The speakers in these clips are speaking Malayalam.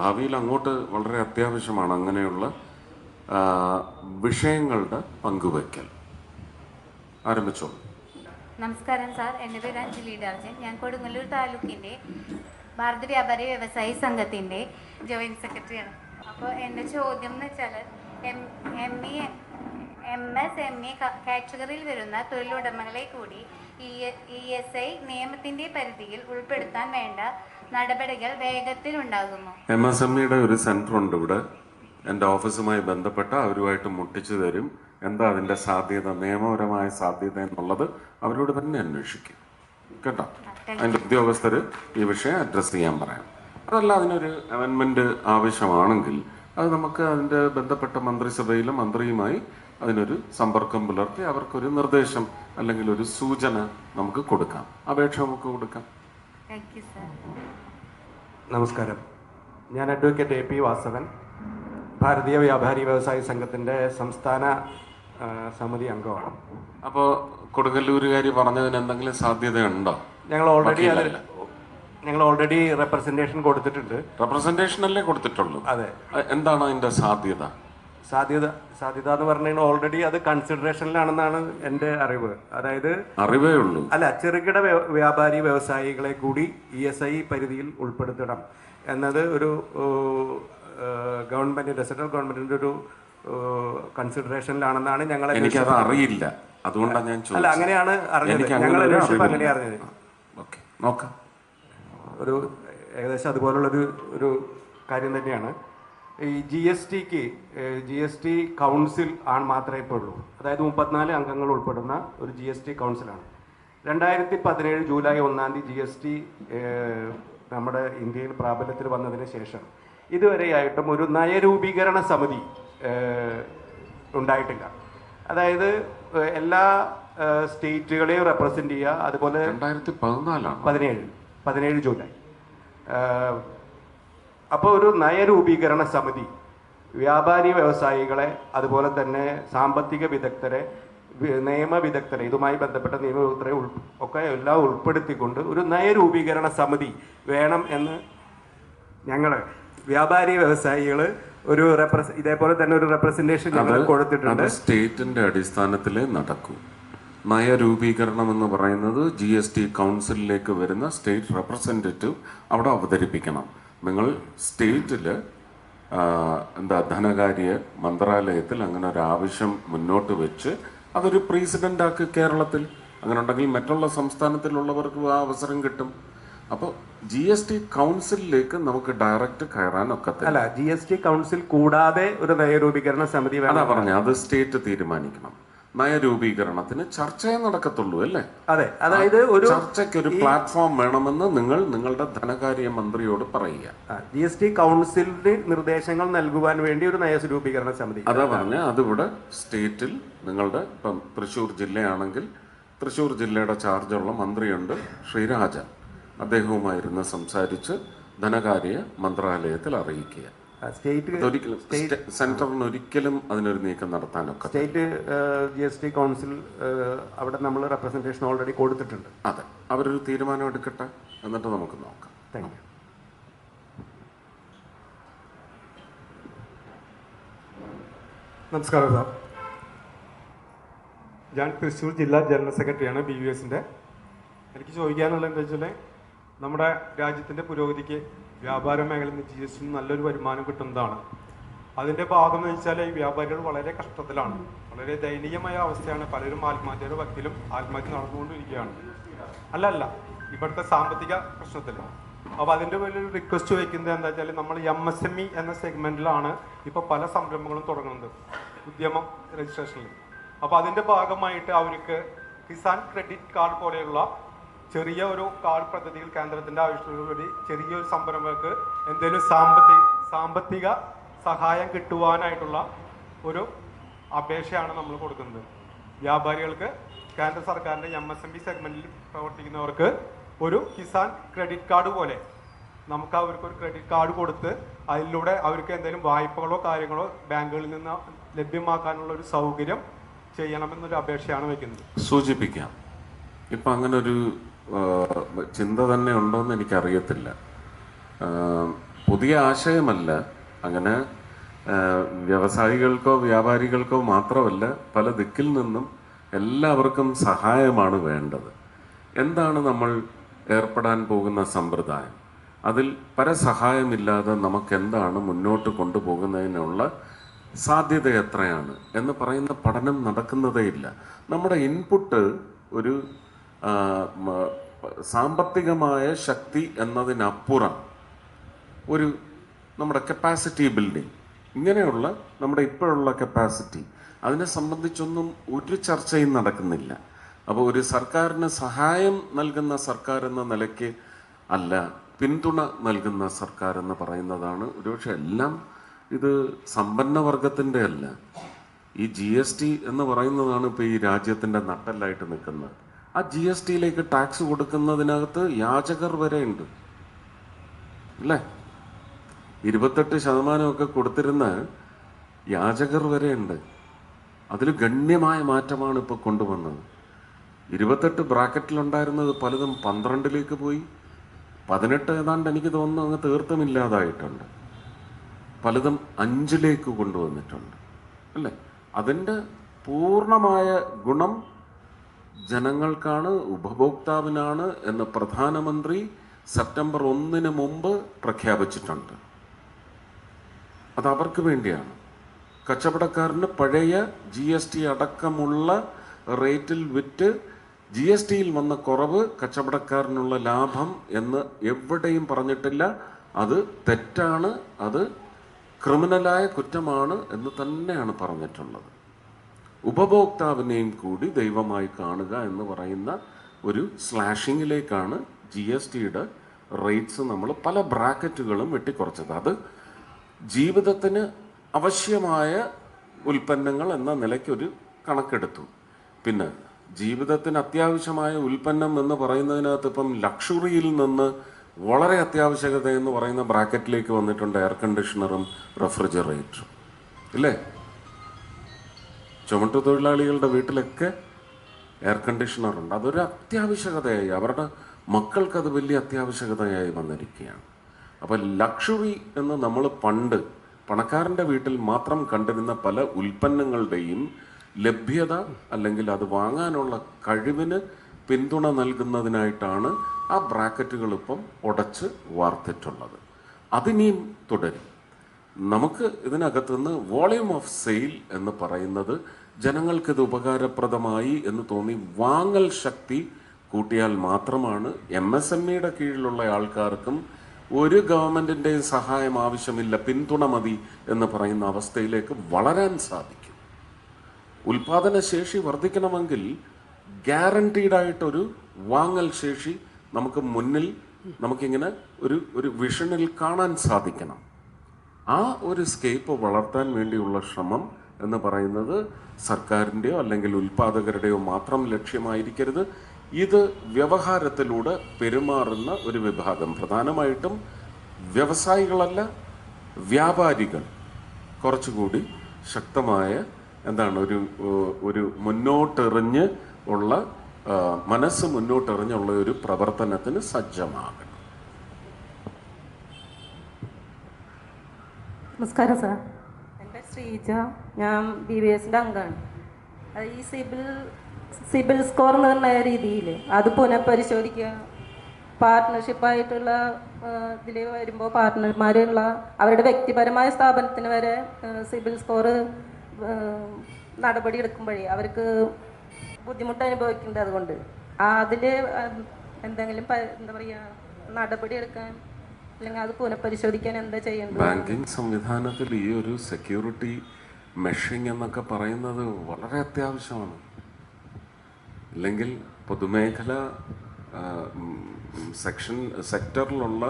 ഭാവിയിൽ അങ്ങോട്ട് വളരെ അത്യാവശ്യമാണ് അങ്ങനെയുള്ള വിഷയങ്ങളുടെ പങ്കുവയ്ക്കൽ. ആരംഭിച്ചോളൂ നമസ്കാരം സാർ. എന്റെ പേര് അഞ്ജലി ഡർജൻ. ഞാൻ കൊടുങ്ങല്ലൂർ താലൂക്കിന്റെ ഭാരത വ്യാപാരി വ്യവസായി സംഘത്തിന്റെ ജോയിന്റ് സെക്രട്ടറിയാണ്. അപ്പോൾ എന്റെ ചോദ്യം എന്ന് വെച്ചാൽ M M E M S M E കാറ്റഗറിയിൽ വരുന്ന തൊഴിലുടമകളെ കൂടി ഇ എസ് ഐ നിയമത്തിന്റെ പരിധിയിൽ ഉൾപ്പെടുത്താൻ വേണ്ട നടപടികൾ വേഗത്തിൽ ഉണ്ടാകുമോ എം എസ് എം ഇയുടെ ഒരു സെന്റർ ഉണ്ട് ഇവിടെ. എന്റെ ഓഫീസുമായി ബന്ധപ്പെട്ട അവരുമായിട്ട് മുട്ടിച്ചു തരും. എന്താ അതിന്റെ സാധ്യത? നിയമപരമായ സാധ്യത എന്നുള്ളത് അവരോട് തന്നെ അന്വേഷിക്കും. കേട്ടോ? അതിന്റെ ഉദ്യോഗസ്ഥർ ഈ വിഷയം അഡ്രസ് ചെയ്യാൻ പറയാം. അതല്ല അതിനൊരു അമെൻമെന്റ് ആവശ്യമാണെങ്കിൽ അത് നമുക്ക് അതിന്റെ ബന്ധപ്പെട്ട മന്ത്രിസഭയിലും മന്ത്രിയുമായി അതിനൊരു സമ്പർക്കം പുലർത്തി അവർക്കൊരു നിർദ്ദേശം അല്ലെങ്കിൽ ഒരു സൂചന നമുക്ക് കൊടുക്കാം. അപേക്ഷ നമുക്ക് കൊടുക്കാം. നമസ്കാരം. ഞാൻ അഡ്വക്കേറ്റ് എ പി വാസവൻ ഭാരതീയ വ്യാപാരി വ്യവസായ സംഘത്തിന്റെ സംസ്ഥാന സമിതി അംഗമാണ്. അപ്പോൾ കൊടുങ്ങല്ലൂരുകാരി പറഞ്ഞതിന് എന്തെങ്കിലും സാധ്യതയുണ്ടോ? ഞങ്ങൾ ഓൾറെഡി ഞങ്ങൾ ഓൾറെഡി റെപ്രസെന്റേഷൻ കൊടുത്തിട്ടുണ്ട്. റെപ്രസെന്റേഷൻ അല്ലേ കൊടുത്തിട്ടുള്ളൂ? അതെ. എന്താണ് അതിന്റെ സാധ്യത? സാധ്യത സാധ്യത എന്ന് പറഞ്ഞാൽ ഓൾറെഡി അത് കൺസിഡറേഷനിലാണെന്നാണ് എന്റെ അറിവ്. അതായത് അറിവേ ഉള്ളൂ. അല്ല ചെറുകിട വ്യാപാരി വ്യവസായികളെ കൂടി ഇ എസ് ഐ പരിധിയിൽ ഉൾപ്പെടുത്തണം. എന്നത് ഒരു ഗവൺമെന്റിന്റെ സെൻട്രൽ ഗവൺമെന്റിന്റെ ഒരു കൺസിഡറേഷനിലാണെന്നാണ് ഞങ്ങൾ എനിക്കത് അറിയില്ല. അതുകൊണ്ടാണ് ഞാൻ അല്ല അങ്ങനെയാണ് അറിഞ്ഞത്. ഞങ്ങൾ അങ്ങനെ അറിഞ്ഞത്. നോക്കാം. ഒരു ഏകദേശം അതുപോലുള്ളൊരു ഒരു കാര്യം തന്നെയാണ്. ഈ ജി എസ് ടിക്ക് ജി എസ് ടി കൗൺസിൽ ആണ് മാത്രമേ ഇപ്പോൾ ഉള്ളൂ അതായത് മുപ്പത്തിനാല് അംഗങ്ങൾ ഉൾപ്പെടുന്ന ഒരു ജി എസ് ടി കൗൺസിലാണ് രണ്ടായിരത്തി പതിനേഴ് ജൂലൈ ഒന്നാം തീയതി ജി എസ് ടി നമ്മുടെ ഇന്ത്യയിൽ പ്രാബല്യത്തിൽ വന്നതിന് ശേഷം ഇതുവരെയായിട്ടും ഒരു നയരൂപീകരണ സമിതി ഉണ്ടായിട്ടില്ല. അതായത് എല്ലാ സ്റ്റേറ്റുകളെയും റെപ്രസെന്റ് ചെയ്യുക അതുപോലെ രണ്ടായിരത്തി പതിനാലാണ് പതിനേഴ് പതിനേഴ് ജൂലൈ. അപ്പോൾ ഒരു നയരൂപീകരണ സമിതി വ്യാപാരി വ്യവസായികളെ അതുപോലെ തന്നെ സാമ്പത്തിക വിദഗ്ധരെ നിയമ വിദഗ്ധരെ ഇതുമായി ബന്ധപ്പെട്ട നിയമ വിദഗ്ധരെ ഉൾ ഒക്കെ എല്ലാം ഉൾപ്പെടുത്തിക്കൊണ്ട് ഒരു നയരൂപീകരണ സമിതി വേണം എന്ന് ഞങ്ങൾ വ്യാപാരി വ്യവസായികൾ ഒരു റെപ്രസ ഇതേപോലെ തന്നെ ഒരു റെപ്രസെന്റേഷൻ ഞങ്ങൾ കൊടുത്തിട്ടുണ്ട്. സ്റ്റേറ്റിന്റെ അടിസ്ഥാനത്തിൽ നടക്കും. നയരൂപീകരണം എന്ന് പറയുന്നത് ജി എസ് ടി കൗൺസിലിലേക്ക് വരുന്ന സ്റ്റേറ്റ് റെപ്രസെന്റേറ്റീവ് അവിടെ അവതരിപ്പിക്കണം. നിങ്ങൾ സ്റ്റേറ്റിൽ എന്താ ധനകാര്യ മന്ത്രാലയത്തിൽ അങ്ങനെ ഒരു ആവശ്യം മുന്നോട്ട് വെച്ച് അതൊരു പ്രസിഡന്റ് ആക്കി കേരളത്തിൽ. അങ്ങനെ ഉണ്ടെങ്കിൽ മറ്റുള്ള സംസ്ഥാനത്തിലുള്ളവർക്കും ആ അവസരം കിട്ടും. അപ്പോൾ ജി എസ് ടി കൗൺസിലിലേക്ക് നമുക്ക് ഡയറക്റ്റ് കയറാനൊക്കത്തില്ല. അല്ല ജി എസ് ടി കൗൺസിൽ കൂടാതെ ഒരു നയരൂപീകരണ സമിതി അതാ വേണം പറഞ്ഞ അത് സ്റ്റേറ്റ് തീരുമാനിക്കണം. നയരൂപീകരണത്തിന് ചർച്ചയെ നടക്കത്തുള്ളൂ അല്ലേ? അതെ അതായത് ഒരു ചർച്ചയ്ക്ക് ഒരു പ്ലാറ്റ്ഫോം വേണമെന്ന് നിങ്ങൾ നിങ്ങളുടെ ധനകാര്യ മന്ത്രിയോട് പറയുക ജി എസ് ടി കൗൺസിലിന് നിർദ്ദേശങ്ങൾ നൽകുവാൻ വേണ്ടി ഒരു നയസ്വരൂപീകരണ സമിതി അതാ പറഞ്ഞ അതിവിടെ സ്റ്റേറ്റിൽ നിങ്ങളുടെ ഇപ്പം തൃശൂർ ജില്ലയാണെങ്കിൽ തൃശൂർ ജില്ലയുടെ ചാർജുള്ള മന്ത്രിയുണ്ട് ശ്രീരാജൻ. അദ്ദേഹവുമായിരുന്നു സംസാരിച്ച് ധനകാര്യ മന്ത്രാലയത്തിൽ അറിയിക്കുക. സ്റ്റേറ്റ് ഒരിക്കലും അതിനൊരു നീക്കം നടത്താനൊക്കെ state G S T council അവിടെ നമ്മൾ റെപ്രസെന്റേഷൻ ഓൾറെഡി കൊടുത്തിട്ടുണ്ട്. അതെ. അവരൊരു തീരുമാനം എടുക്കട്ടെ എന്നിട്ട് നമുക്ക് നോക്കാം. താങ്ക് യു നമസ്കാരം സാർ. ഞാൻ തൃശ്ശൂർ ജില്ലാ ജനറൽ സെക്രട്ടറിയാണ് ബി യു എസിന്റെ. എനിക്ക് ചോദിക്കാനുള്ളത് എന്താ വെച്ചാൽ നമ്മുടെ രാജ്യത്തിന്റെ പുരോഗതിക്ക് വ്യാപാര മേഖലയിൽ നിന്ന് ജി എസ് ടി നല്ലൊരു വരുമാനം കിട്ടുന്നതാണ്. അതിന്റെ ഭാഗം എന്ന് വെച്ചാൽ ഈ വ്യാപാരികൾ വളരെ കഷ്ടത്തിലാണ്. വളരെ ദയനീയമായ അവസ്ഥയാണ് പലരും ആത്മഹത്യയുടെ വക്കിലും ആത്മഹത്യ നടന്നുകൊണ്ടിരിക്കുകയാണ്. അല്ല അല്ല ഇവിടുത്തെ സാമ്പത്തിക പ്രശ്നത്തിൽ. അപ്പോൾ അതിന്റെ വലിയൊരു റിക്വസ്റ്റ് വയ്ക്കുന്നത് എന്താ വെച്ചാൽ നമ്മൾ എം എസ് എം ഇ എന്ന സെഗ്മെന്റിലാണ് ഇപ്പോൾ പല സംരംഭങ്ങളും തുടങ്ങുന്നത് ഉദ്യമം രജിസ്ട്രേഷനിൽ അപ്പോൾ അതിന്റെ ഭാഗമായിട്ട് അവർക്ക് കിസാൻ ക്രെഡിറ്റ് കാർഡ് പോലെയുള്ള ചെറിയ ഒരു കാർഡ് പദ്ധതിയിൽ കേന്ദ്രത്തിന്റെ ആവശ്യത്തോടുകൂടി ചെറിയൊരു സംരംഭങ്ങൾക്ക് എന്തെങ്കിലും സാമ്പത്തിക സാമ്പത്തിക സഹായം കിട്ടുവാനായിട്ടുള്ള ഒരു അപേക്ഷയാണ് നമ്മൾ കൊടുക്കുന്നത്. വ്യാപാരികൾക്ക് കേന്ദ്ര സർക്കാരിന്റെ എം എസ് എം ബി സെഗ്മെന്റിൽ പ്രവർത്തിക്കുന്നവർക്ക് ഒരു കിസാൻ ക്രെഡിറ്റ് കാർഡ് പോലെ നമുക്ക് അവർക്ക് ഒരു ക്രെഡിറ്റ് കാർഡ് കൊടുത്ത് അതിലൂടെ അവർക്ക് എന്തെങ്കിലും വായ്പകളോ കാര്യങ്ങളോ ബാങ്കുകളിൽ നിന്ന് ലഭ്യമാക്കാനുള്ള ഒരു സൗകര്യം ചെയ്യണമെന്നൊരു അപേക്ഷയാണ് വയ്ക്കുന്നത്. സൂചിപ്പിക്കാം. ഇപ്പം അങ്ങനെ ഒരു ചിന്ത തന്നെ ഉണ്ടോയെന്ന് എനിക്കറിയത്തില്ല. പുതിയ ആശയമല്ല. അങ്ങനെ വ്യവസായികൾക്കോ വ്യാപാരികൾക്കോ മാത്രമല്ല പല ദിക്കിൽ നിന്നും എല്ലാവർക്കും സഹായമാണ് വേണ്ടത്. എന്താണ് നമ്മൾ ഏർപ്പെടാൻ പോകുന്ന സമ്പ്രദായം? അതിൽ പരസഹായമില്ലാതെ നമുക്ക് എന്താണ് മുന്നോട്ട് കൊണ്ടുപോകുന്നതിനുള്ള സാധ്യത എത്രയാണ്? എന്ന് പറയുന്ന പഠനം നടക്കുന്നതേയില്ല. നമ്മുടെ ഇൻപുട്ട് ഒരു സാമ്പത്തികമായ ശക്തി എന്നതിനപ്പുറം ഒരു നമ്മുടെ കപ്പാസിറ്റി ബിൽഡിംഗ് ഇങ്ങനെയുള്ള നമ്മുടെ ഇപ്പോഴുള്ള കപ്പാസിറ്റി അതിനെ സംബന്ധിച്ചൊന്നും ഒരു ചർച്ചയും നടക്കുന്നില്ല. അപ്പോൾ ഒരു സർക്കാരിന് സഹായം നൽകുന്ന സർക്കാർ എന്ന നിലയ്ക്ക് അല്ല പിന്തുണ നൽകുന്ന സർക്കാർ എന്ന് പറയുന്നതാണ് ഒരുപക്ഷെ എല്ലാം ഇത് സമ്പന്ന വർഗത്തിന്റെ അല്ല ഈ ജി എസ് ടി എന്ന് പറയുന്നതാണ് ഇപ്പോൾ ഈ രാജ്യത്തിന്റെ നട്ടല്ലായിട്ട് നിൽക്കുന്നത്. ആ ജി എസ് ടിയിലേക്ക് ടാക്സ് കൊടുക്കുന്നതിനകത്ത് യാചകർ വരെ ഉണ്ട്. അല്ലേ? ഇരുപത്തെട്ട് ശതമാനമൊക്കെ കൊടുത്തിരുന്ന യാചകർ വരെ ഉണ്ട്. അതിൽ ഗണ്യമായ മാറ്റമാണ് ഇപ്പോൾ കൊണ്ടുവന്നത്. ഇരുപത്തെട്ട് ബ്രാക്കറ്റിലുണ്ടായിരുന്നത് പലതും പന്ത്രണ്ടിലേക്ക് പോയി. പതിനെട്ട് ഏതാണ്ട് എനിക്ക് തോന്നുന്നു അങ്ങ് തീർത്തും ഇല്ലാതായിട്ടുണ്ട് പലതും അഞ്ചിലേക്ക് കൊണ്ടുവന്നിട്ടുണ്ട്. അല്ലേ? അതിന്റെ പൂർണമായ ഗുണം ജനങ്ങൾക്കാണ് ഉപഭോക്താവിനാണ് എന്ന് പ്രധാനമന്ത്രി സെപ്റ്റംബർ ഒന്നിന് മുമ്പ് പ്രഖ്യാപിച്ചിട്ടുണ്ട്. അത് അവർക്ക് വേണ്ടിയാണ്. കച്ചവടക്കാരന് പഴയ ജി എസ് ടി അടക്കമുള്ള റേറ്റിൽ വിറ്റ് ജി എസ് ടിയിൽ വന്ന കുറവ് കച്ചവടക്കാരനുള്ള ലാഭം എന്ന് എവിടെയും പറഞ്ഞിട്ടില്ല. അത് തെറ്റാണ് അത് ക്രിമിനലായ കുറ്റമാണ് എന്ന് തന്നെയാണ് പറഞ്ഞിട്ടുള്ളത്. ഉപഭോക്താവിനെയും കൂടി ദൈവമായി കാണുക എന്ന് പറയുന്ന ഒരു സ്ലാഷിങ്ങിലേക്കാണ് ജി എസ് ടിയുടെ റേറ്റ്സ് നമ്മൾ പല ബ്രാക്കറ്റുകളും വെട്ടിക്കുറച്ചത്. അത് ജീവിതത്തിന് ആവശ്യമായ ഉൽപ്പന്നങ്ങൾ എന്ന നിലയ്ക്കൊരു കണക്കെടുത്തു. പിന്നെ ജീവിതത്തിന് അത്യാവശ്യമായ ഉൽപ്പന്നം എന്ന് പറയുന്നതിനകത്ത് ഇപ്പം ലക്ഷറിയിൽ നിന്ന് വളരെ അത്യാവശ്യകത എന്ന് പറയുന്ന ബ്രാക്കറ്റിലേക്ക് വന്നിട്ടുണ്ട് എയർ കണ്ടീഷണറും റെഫ്രിജറേറ്ററും. ഇല്ലേ? ചുമട്ടു തൊഴിലാളികളുടെ വീട്ടിലൊക്കെ എയർ കണ്ടീഷണർ ഉണ്ട്. അതൊരു അത്യാവശ്യകതയായി. അവരുടെ മക്കൾക്കത് വലിയ അത്യാവശ്യകതയായി വന്നിരിക്കുകയാണ്. അപ്പോൾ ലക്ഷറി എന്ന് നമ്മൾ പണ്ട് പണക്കാരന്റെ വീട്ടിൽ മാത്രം കണ്ടിരുന്ന പല ഉൽപ്പന്നങ്ങളുടെയും ലഭ്യത അല്ലെങ്കിൽ അത് വാങ്ങാനുള്ള കഴിവിന് പിന്തുണ നൽകുന്നതിനായിട്ടാണ് ആ ബ്രാക്കറ്റുകൾ ഇപ്പം ഉടച്ച് വാർത്തിട്ടുള്ളത്. അതിനിയും തുടരും. നമുക്ക് ഇതിനകത്തുനിന്ന് വോളിയം ഓഫ് സെയിൽ എന്ന് പറയുന്നത് ജനങ്ങൾക്കിത് ഉപകാരപ്രദമായി എന്ന് തോന്നി വാങ്ങൽ ശക്തി കൂട്ടിയാൽ മാത്രമാണ്. എം എസ് എം ഇയുടെ കീഴിലുള്ള ആൾക്കാർക്കും ഒരു ഗവൺമെന്റിന്റെയും സഹായം ആവശ്യമില്ല പിന്തുണ മതി എന്ന് പറയുന്ന അവസ്ഥയിലേക്ക് വളരാൻ സാധിക്കും. ഉൽപാദന ശേഷി വർദ്ധിക്കണമെങ്കിൽ ഗ്യാരണ്ടീഡ് ആയിട്ടൊരു വാങ്ങൽ ശേഷി നമുക്ക് മുന്നിൽ നമുക്കിങ്ങനെ ഒരു ഒരു വിഷനിൽ കാണാൻ സാധിക്കണം. ആ ഒരു സ്കേപ്പ് വളർത്താൻ വേണ്ടിയുള്ള ശ്രമം എന്ന് പറയുന്നത് സർക്കാരിന്റെയോ അല്ലെങ്കിൽ ഉൽപാദകരുടെയോ മാത്രം ലക്ഷ്യമായിരിക്കരുത്. ഇത് വ്യവഹാരത്തിലൂടെ പെരുമാറുന്ന ഒരു വിഭാഗം. പ്രധാനമായിട്ടും വ്യവസായികളല്ല വ്യാപാരികൾ. കുറച്ചുകൂടി ശക്തമായ എന്താണ് ഒരു ഒരു മുന്നോട്ടെറിഞ്ഞ് ഉള്ള മനസ്സ് മുന്നോട്ടെറിഞ്ഞുള്ള ഒരു പ്രവർത്തനത്തിന് സജ്ജമാകണം. നമസ്കാരം സാർ. എന്റെ ശ്രീജ. ഞാൻ ബി ബി എസിന്റെ അംഗമാണ് ഈ സിബിൽ സിബിൽ സ്കോർ എന്ന് പറഞ്ഞ രീതിയിൽ അത് പുനഃപരിശോധിക്കുക പാർട്ട്ണർഷിപ്പായിട്ടുള്ള ഇതിൽ വരുമ്പോൾ പാർട്ട്ണർമാരുള്ള അവരുടെ വ്യക്തിപരമായ സ്ഥാപനത്തിന് വരെ സിബിൽ സ്കോർ നടപടി എടുക്കുമ്പോഴേ അവർക്ക് ബുദ്ധിമുട്ട് അനുഭവിക്കേണ്ടതുകൊണ്ട് അതുകൊണ്ട് അതിൽ എന്തെങ്കിലും എന്താ പറയുക നടപടി എടുക്കാൻ അല്ലെങ്കിൽ അത് പുനഃപരിശോധിക്കാൻ എന്താ ചെയ്യേണ്ടത്? ബാങ്കിങ് സംവിധാനത്തിൽ ഈ ഒരു സെക്യൂരിറ്റി മെഷിങ് എന്നൊക്കെ പറയുന്നത് വളരെ അത്യാവശ്യമാണ്. ഇല്ലെങ്കിൽ പൊതുമേഖല സെക്ഷൻ സെക്ടറിലുള്ള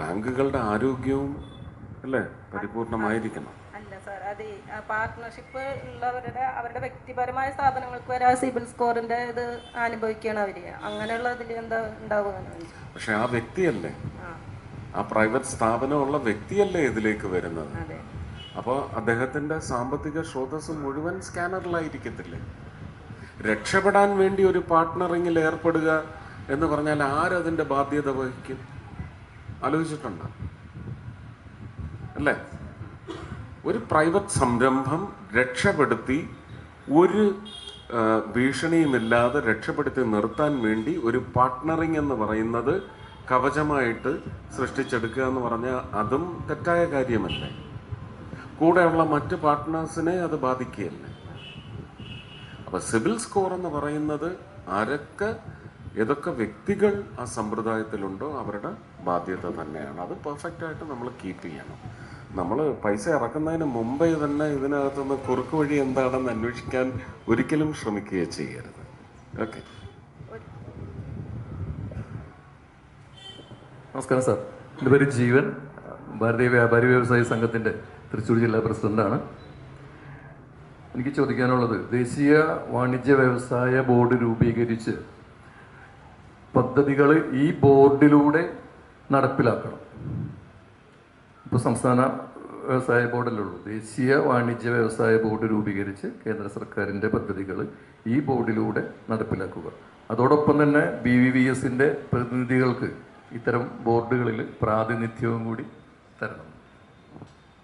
ബാങ്കുകളുടെ ആരോഗ്യവും അല്ലേ പരിപൂർണമായിരിക്കണം. അല്ല സാർ അത് പാർട്ട്ണർഷിപ്പ് ഉള്ളവരുടെ അവരുടെ വ്യക്തിപരമായ സ്ഥാപനങ്ങൾക്ക് വരെ ആ സിബിൽ സ്കോറിന്റെ ഇത് അനുഭവിക്കുകയാണ് അവർ. അങ്ങനെയുള്ള ഇതിൽ എന്താ ഉണ്ടാവുക? പക്ഷെ ആ വ്യക്തിയല്ലേ? ആ പ്രൈവറ്റ് സ്ഥാപനമുള്ള വ്യക്തിയല്ലേ ഇതിലേക്ക് വരുന്നത്? അപ്പോൾ അദ്ദേഹത്തിന്റെ സാമ്പത്തിക സ്രോതസ് മുഴുവൻ സ്കാനറിലായിരിക്കത്തില്ലേ? രക്ഷപ്പെടാൻ വേണ്ടി ഒരു പാർട്ട്ണറിങ്ങിൽ ഏർപ്പെടുക എന്ന് പറഞ്ഞാൽ ആരതിന്റെ ബാധ്യത വഹിക്കും? ആലോചിച്ചിട്ടുണ്ട്? അല്ലേ? ഒരു പ്രൈവറ്റ് സംരംഭം രക്ഷപ്പെടുത്തി ഒരു ഭീഷണിയുമില്ലാതെ രക്ഷപ്പെടുത്തി നിർത്താൻ വേണ്ടി ഒരു പാർട്ട്ണറിങ് എന്ന് പറയുന്നത് കവചമായിട്ട് സൃഷ്ടിച്ചെടുക്കുക എന്ന് പറഞ്ഞാൽ അതും തെറ്റായ കാര്യമല്ലേ? കൂടെയുള്ള മറ്റ് പാർട്ട്നേഴ്സിനെ അത് ബാധിക്കുകയല്ലേ? അപ്പൊ സിവിൽ സ്കോർ എന്ന് പറയുന്നത് ആരൊക്കെ ഏതൊക്കെ വ്യക്തികൾ ആ സമ്പ്രദായത്തിലുണ്ടോ അവരുടെ ബാധ്യത തന്നെയാണ്. അത് പെർഫെക്റ്റ് ആയിട്ട് നമ്മൾ കീപ്പ് ചെയ്യണം. നമ്മൾ പൈസ ഇറക്കുന്നതിന് മുമ്പേ തന്നെ ഇതിനകത്തുനിന്ന് കുറുക്ക് വഴി എന്താണെന്ന് അന്വേഷിക്കാൻ ഒരിക്കലും ശ്രമിക്കുകയോ ചെയ്യരുത്. ഓക്കെ നമസ്കാരം സാർ. എന്റെ പേര് ജീവൻ. ഭാരതീയ വ്യാപാരി വ്യവസായ സംഘത്തിന്റെ തൃശ്ശൂർ ജില്ലാ പ്രസിഡന്റാണ്. എനിക്ക് ചോദിക്കാനുള്ളത് ദേശീയ വാണിജ്യ വ്യവസായ ബോർഡ് രൂപീകരിച്ച് പദ്ധതികൾ ഈ ബോർഡിലൂടെ നടപ്പിലാക്കണം. ഇപ്പോൾ സംസ്ഥാന വ്യവസായ ബോർഡല്ലേ ഉള്ളൂ. ദേശീയ വാണിജ്യ വ്യവസായ ബോർഡ് രൂപീകരിച്ച് കേന്ദ്ര സർക്കാരിന്റെ പദ്ധതികൾ ഈ ബോർഡിലൂടെ നടപ്പിലാക്കുക. അതോടൊപ്പം തന്നെ ബി വി വി എസിന്റെ പ്രതിനിധികൾക്ക് ഇത്തരം ബോർഡുകളിൽ പ്രാതിനിധ്യവും കൂടി തരണം.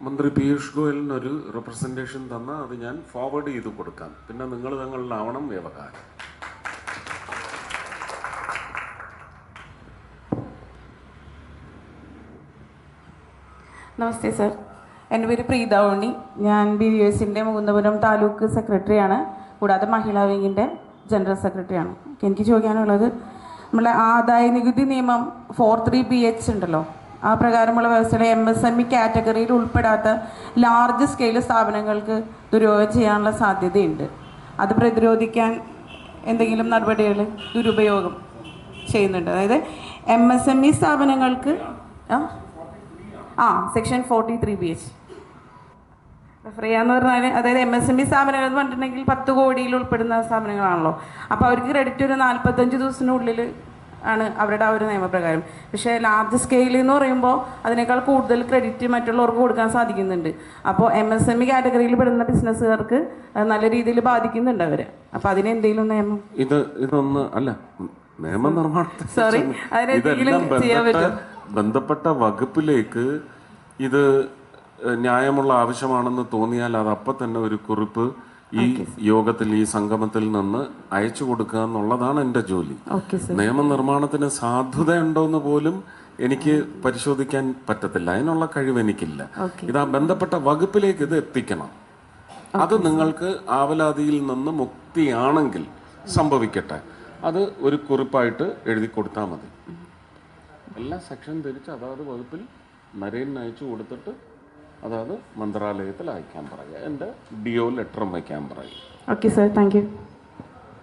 മന്ത്രി പീയൂഷ് ഗോയലിന് ഒരു റെപ്രസെന്റേഷൻ തന്ന അത് ഞാൻ ഫോർവേഡ് ചെയ്ത് കൊടുക്കാം. പിന്നെ നിങ്ങൾ തങ്ങളിലാവണം വ്യവഹാരം. നമസ്തേ സർ. എന്റെ പേര് പ്രീത ഉണ്ണി. ഞാൻ ബി വി എസിന്റെ മുകുന്ദപുരം താലൂക്ക് സെക്രട്ടറിയാണ് കൂടാതെ മഹിളാ വിങ്ങിന്റെ ജനറൽ സെക്രട്ടറിയാണ് എനിക്ക് ചോദിക്കാനുള്ളത് നമ്മളെ ആദായ നികുതി നിയമം ഫോർ ത്രീ ബി എച്ച് ഉണ്ടല്ലോ. ആ പ്രകാരമുള്ള വ്യവസ്ഥയുടെ എം എസ് എം ഇ കാറ്റഗറിയിൽ ഉൾപ്പെടാത്ത ലാർജ് സ്കെയിൽ സ്ഥാപനങ്ങൾക്ക് ദുരുപയോഗം ചെയ്യാനുള്ള സാധ്യതയുണ്ട്. അത് പ്രതിരോധിക്കാൻ എന്തെങ്കിലും നടപടികൾ ദുരുപയോഗം ചെയ്യുന്നുണ്ട്. അതായത് എം എസ് എം ഇ സ്ഥാപനങ്ങൾക്ക് ആ section forty three B H refer ചെയ്യാന്ന് പറഞ്ഞാൽ അതായത് എം എസ് എം ഇ സ്ഥാപനങ്ങൾ എന്ന് പറഞ്ഞിട്ടുണ്ടെങ്കിൽ പത്ത് കോടിയിൽ ഉൾപ്പെടുന്ന സ്ഥാപനങ്ങളാണല്ലോ. അപ്പോൾ അവർക്ക് ക്രെഡിറ്റ് ഒരു നാൽപ്പത്തഞ്ച് ദിവസത്തിനുള്ളിൽ ആണ് അവരുടെ ആ ഒരു നിയമപ്രകാരം. പക്ഷേ ലാർജ് സ്കെയിൽ എന്ന് പറയുമ്പോൾ അതിനേക്കാൾ കൂടുതൽ ക്രെഡിറ്റ് മറ്റുള്ളവർക്ക് കൊടുക്കാൻ സാധിക്കുന്നുണ്ട്. അപ്പോൾ എം എസ് എം ഇ കാറ്റഗറിയിൽ പെടുന്ന ബിസിനസ്സുകാർക്ക് നല്ല രീതിയിൽ ബാധിക്കുന്നുണ്ട് അവർ അപ്പോൾ അതിന് എന്തെങ്കിലും നിയമം? ഇത് ഇതൊന്ന് അല്ല നിയമനിർമ്മാണത്തെ സോറി അതിനെന്തെങ്കിലും ബന്ധപ്പെട്ട വകുപ്പിലേക്ക് ഇത് ന്യായമുള്ള ആവശ്യമാണെന്ന് തോന്നിയാൽ അത് അപ്പം തന്നെ ഒരു കുറിപ്പ് ഈ യോഗത്തിൽ ഈ സംഗമത്തിൽ നിന്ന് അയച്ചു കൊടുക്കുക എന്നുള്ളതാണ് എന്റെ ജോലി. നിയമനിർമ്മാണത്തിന് സർ. നിയമനിർമ്മാണത്തിന് സാധുതയുണ്ടോ എന്ന് പോലും എനിക്ക് പരിശോധിക്കാൻ പറ്റത്തില്ല. അതിനുള്ള കഴിവ് എനിക്കില്ല. ഇത് ആ ബന്ധപ്പെട്ട വകുപ്പിലേക്ക് ഇത് എത്തിക്കണം. അത് നിങ്ങൾക്ക് ആവലാതിയിൽ നിന്ന് മുക്തിയാണെങ്കിൽ സംഭവിക്കട്ടെ. അത് ഒരു കുറിപ്പായിട്ട് എഴുതി കൊടുത്താൽ മതി. എല്ലാ സെക്ഷൻ തിരിച്ച് അതാത് വകുപ്പിൽ നരേന് അയച്ചു കൊടുത്തിട്ട് അതായത് മന്ത്രാലയത്തിൽ അയക്കാൻ പറയുക. എന്റെ ഡിഒ ലെറ്ററും വയ്ക്കാൻ പറയുക. Okay sir thank